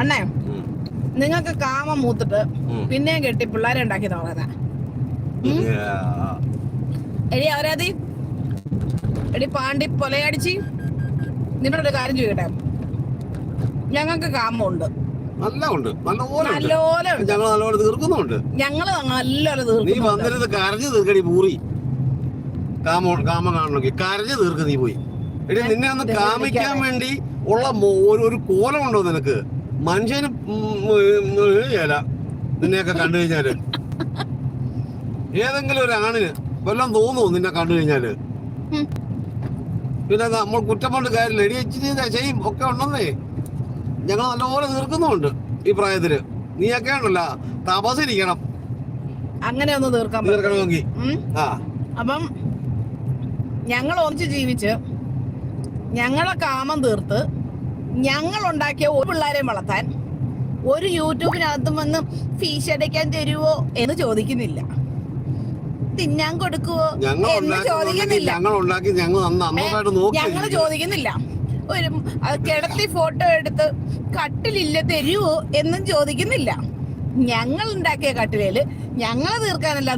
അണ്ണേ. നിങ്ങൾക്ക് കാമം മൂത്തിട്ട്. പിന്നെയും കെട്ടി പിള്ളേരെ ഉണ്ടാക്കി നോക്കാതാ എടി അവരാതി എടി പാണ്ടി പൊലയടിച്ച്. നിങ്ങളൊരു കാര്യം ചോദിക്കട്ടെ? ഞങ്ങൾക്ക് കാമുണ്ട് നല്ല ഉണ്ട്. നല്ലപോലെ ഞങ്ങൾ ഞങ്ങൾ തീർക്കുന്നുണ്ട് ഞങ്ങൾ നല്ലോലെ നീ വന്നിരുന്ന് കരഞ്ഞു തീർക്കടി പൂറി. കാമ കാമ കാണണമെങ്കിൽ. കരഞ്ഞു തീർക്ക് നീ പോയി. എടി നിന്നെ ഒന്ന് കാമിക്കാൻ വേണ്ടി ഉള്ള ഒരു കോലം ഉണ്ടോ നിനക്ക്? മനുഷ്യന് ഇല നിന്നെയൊക്കെ കണ്ടു കഴിഞ്ഞാൽ. ഏതെങ്കിലും ഒരു ആണിന് വല്ലതും തോന്നുമോ നിന്നെ കണ്ടു കഴിഞ്ഞാൽ. പിന്നെ നമ്മൾ കുറ്റം കൊണ്ട് കാര്യമില്ല. എടി എച്ച് ചെയ്യും? ഒക്കെ ഉണ്ടെന്നേ. ഞങ്ങൾ നല്ലപോലെ തീർക്കുന്നുണ്ട് ഈ പ്രായത്തിൽ. നീയൊക്കെ ഉണ്ടല്ല. തപസിരിക്കണം അങ്ങനെ ഒന്ന് തീർക്കാൻ തീർക്കണമെങ്കിൽ. അപ്പം ഞങ്ങൾ ഒന്നിച്ച് ജീവിച്ച് ഞങ്ങളെ കാമം തീർത്ത് ഞങ്ങൾ ഉണ്ടാക്കിയ ഒരു പിള്ളേരെയും വളർത്താൻ ഒരു യൂട്യൂബിനകത്തും വന്ന് ഫീസ് അടയ്ക്കാൻ തരുവോ എന്ന് ചോദിക്കുന്നില്ല. തിന്നാൻ കൊടുക്കുവോ എന്ന് ചോദിക്കുന്നില്ല. ഞങ്ങൾ ചോദിക്കുന്നില്ല. ഒരു കിടത്തി ഫോട്ടോ എടുത്ത് കട്ടിലില്ല തരുവോ എന്നും ചോദിക്കുന്നില്ല. ഞങ്ങൾ ഉണ്ടാക്കിയ കട്ടിലേൽ ഞങ്ങളെ തീർക്കാനല്ല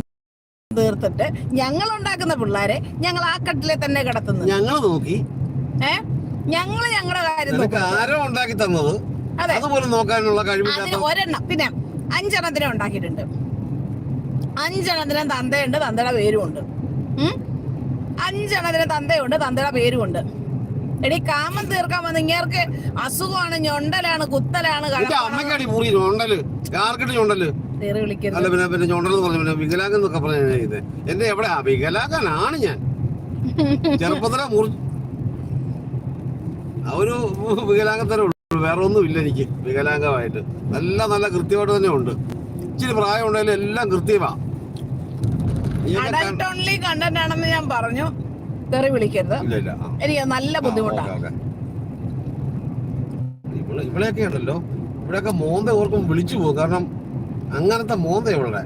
തീർത്തിട്ട് ഞങ്ങൾ ഉണ്ടാക്കുന്ന പിള്ളേരെ ഞങ്ങൾ ആ കട്ടിലെ തന്നെ കിടത്തുന്നു ഞങ്ങൾ നോക്കി. ഏ? ഞങ്ങൾ ഞങ്ങളുടെ കാര്യം ആരോ ഉണ്ടാക്കി തന്നത്? അതെ. അതുപോലെ നോക്കാനുള്ള അതിന് കഴിവില്ലാത്ത ഒരെണ്ണം. പിന്നെ അഞ്ചെണ്ണത്തിനെ ഉണ്ടാക്കിയിട്ടുണ്ട്. അഞ്ചെണ്ണത്തിന് തന്തയുണ്ട് തന്തയുടെ പേരും ഉണ്ട്. ഉം? അഞ്ചെണ്ണത്തിന് തന്തയുണ്ട് തന്തയുടെ പേരും ഉണ്ട്. എടി കാമം തീർക്കാൻ വന്ന് ഇങ്ങേർക്ക് അസുഖമാണ് ഞൊണ്ടലാണ് കുത്തലാണ് എന്റെ അമ്മയ്ക്കടി ചുണ്ടൽ ചുണ്ടൽ വിളിക്കരുത്. അല്ല പിന്നെ പിന്നെ ചുണ്ടലെന്ന് പറഞ്ഞു പിന്നെ വികലാംഗം എന്നൊക്കെ പറഞ്ഞ എന്നെ എന്റെ എവിടെ വികലാംഗനാണ് ഞാൻ. ചെറുപ്പത്തിലെ മുറി ആ ഒരു വികലാംഗത്തരം ഉള്ളൂ. വേറെ ഒന്നും ഇല്ല എനിക്ക് വികലാംഗമായിട്ട്. നല്ല നല്ല കൃത്യമായിട്ട് തന്നെ ഉണ്ട്. ഇച്ചിരി പ്രായം ഉണ്ടെങ്കിലും എല്ലാം കൃത്യമാ. ഓൺലി കണ്ടന്റ് ആണെന്ന് ഞാൻ പറഞ്ഞു. തെറി വിളിക്കരുത്. എനിക്ക് നല്ല ബുദ്ധിമുട്ടാണ്. ഇവിടെയൊക്കെ ഉണ്ടല്ലോ. ഇവിടെയൊക്കെ മോന്ത ഓർക്കും വിളിച്ചു പോകും. കാരണം അങ്ങനത്തെ മോന്ത ഇവിടെ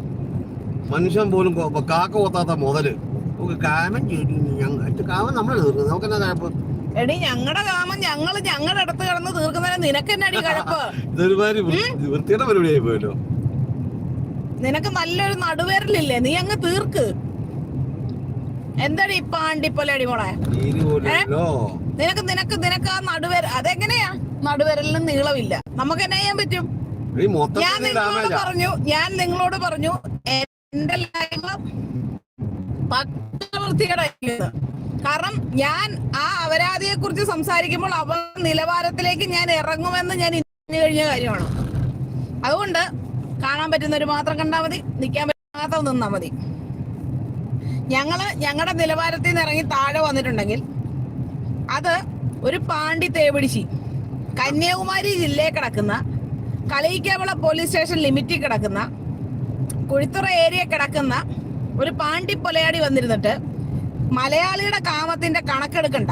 മനുഷ്യൻ പോലും കാക്ക കൊത്താത്ത മുതൽ. നമുക്ക് കാമൻ കാമൻ നമ്മൾ തീർക്കുന്നത്. നമുക്ക് എന്നാ കഴപ്പ് എടി ഞങ്ങളുടെ കാമം ഞങ്ങൾ ഞങ്ങളുടെ അടുത്ത് കിടന്ന് തീർക്കുന്നതിന് നിനക്ക് കഴപ്പ്? ഇതൊരുമാതിരി വൃ- വൃത്തിയുടെ പരിപാടിയായി പോയല്ലോ. നിനക്ക് നല്ലൊരു നടുവേരലില്ലേ? നീ അങ്ങ് തീർക്ക്. എന്താടി ഇപ്പൊ ആണ്ടിപ്പോലെ അടി മോളെ നിനക്ക് നിനക്ക് നിനക്ക് ആ നടുവേര അതെങ്ങനെയാ? നടുവേരലിന് നീളമില്ല. നമുക്ക് എന്നാ ചെയ്യാൻ പറ്റും? ഞാൻ നിങ്ങളോട് പറഞ്ഞു ഞാൻ നിങ്ങളോട് പറഞ്ഞു എന്റെ ലൈഫ് വൃത്തികേടായിരിക്കുന്നത് കാരണം ഞാൻ ആ അപരാധിയെ കുറിച്ച് സംസാരിക്കുമ്പോൾ അവ നിലവാരത്തിലേക്ക് ഞാൻ ഇറങ്ങുമെന്ന് ഞാൻ കഴിഞ്ഞ കാര്യമാണ്. അതുകൊണ്ട് കാണാൻ പറ്റുന്നവര് മാത്രം കണ്ടാൽ മതി നിൽക്കാൻ പറ്റുന്ന മാത്രം നിന്നാ മതി. ഞങ്ങൾ ഞങ്ങളുടെ നിലവാരത്തിൽ നിന്ന് ഇറങ്ങി താഴെ വന്നിട്ടുണ്ടെങ്കിൽ അത് ഒരു പാണ്ടി തേപിടിച്ചി കന്യാകുമാരി ജില്ലയിൽ കിടക്കുന്ന കളിയിക്കാവിള പോലീസ് സ്റ്റേഷൻ ലിമിറ്റിൽ കിടക്കുന്ന കുഴിത്തുറ ഏരിയ കിടക്കുന്ന ഒരു പാണ്ടി പൊലയാടി വന്നിരുന്നിട്ട് മലയാളിയുടെ കാമത്തിന്റെ കണക്കെടുക്കണ്ട.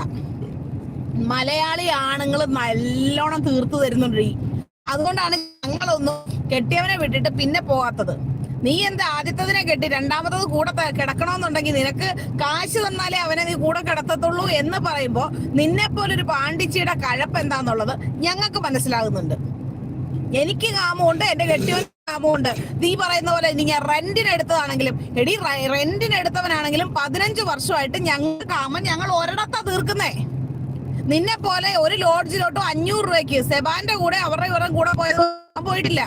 മലയാളി ആണുങ്ങൾ നല്ലോണം തീർത്തു തരുന്നുണ്ട്. അതുകൊണ്ടാണ് ഞങ്ങളൊന്നും കെട്ടിയവനെ വിട്ടിട്ട് പിന്നെ പോകാത്തത് നീ എന്താ ആദ്യത്തതിനെ കെട്ടി രണ്ടാമത്തത് കൂടെ കിടക്കണമെന്നുണ്ടെങ്കിൽ നിനക്ക് കാശ് തന്നാലേ അവനെ നീ കൂടെ കിടത്തത്തുള്ളൂ എന്ന് പറയുമ്പോ നിന്നെ പോലൊരു പാണ്ടിച്ചിയുടെ കഴപ്പ് എന്താന്നുള്ളത് ഞങ്ങൾക്ക് മനസ്സിലാകുന്നുണ്ട്. എനിക്ക് കാമുണ്ട് എന്റെ കെട്ടിയവൻ കാമമുണ്ട് നീ പറയുന്ന പോലെ നീ റെന്റിന് എടുത്തതാണെങ്കിലും എടി റെന്റിന് എടുത്തവനാണെങ്കിലും പതിനഞ്ച് വർഷമായിട്ട് ഞങ്ങൾക്ക് കാമം ഞങ്ങൾ ഒരിടത്താ തീർക്കുന്നേ. നിന്നെ പോലെ ഒരു ലോഡ്ജിലോട്ടോ അഞ്ഞൂറ് രൂപയ്ക്ക് സെബാന്റെ കൂടെ അവരുടെ ഇവരുടെ കൂടെ പോയത് പോയിട്ടില്ല.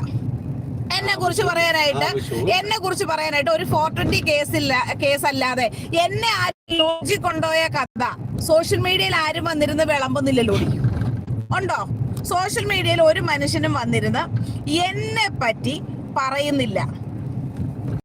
എന്നെ കുറിച്ച് പറയാനായിട്ട്. എന്നെ കുറിച്ച് പറയാനായിട്ട് ഒരു ഫോർ ട്വന്റി കേസില്ല കേസ് അല്ലാതെ. എന്നെ ആ ലോഡ്ജിൽ കൊണ്ടുപോയ കഥ സോഷ്യൽ മീഡിയയിൽ ആരും വന്നിരുന്ന് വിളമ്പുന്നില്ലല്ലോ. ഉണ്ടോ? സോഷ്യൽ മീഡിയയിൽ ഒരു മനുഷ്യനും വന്നിരുന്ന് എന്നെ പറ്റി പറയുന്നില്ല.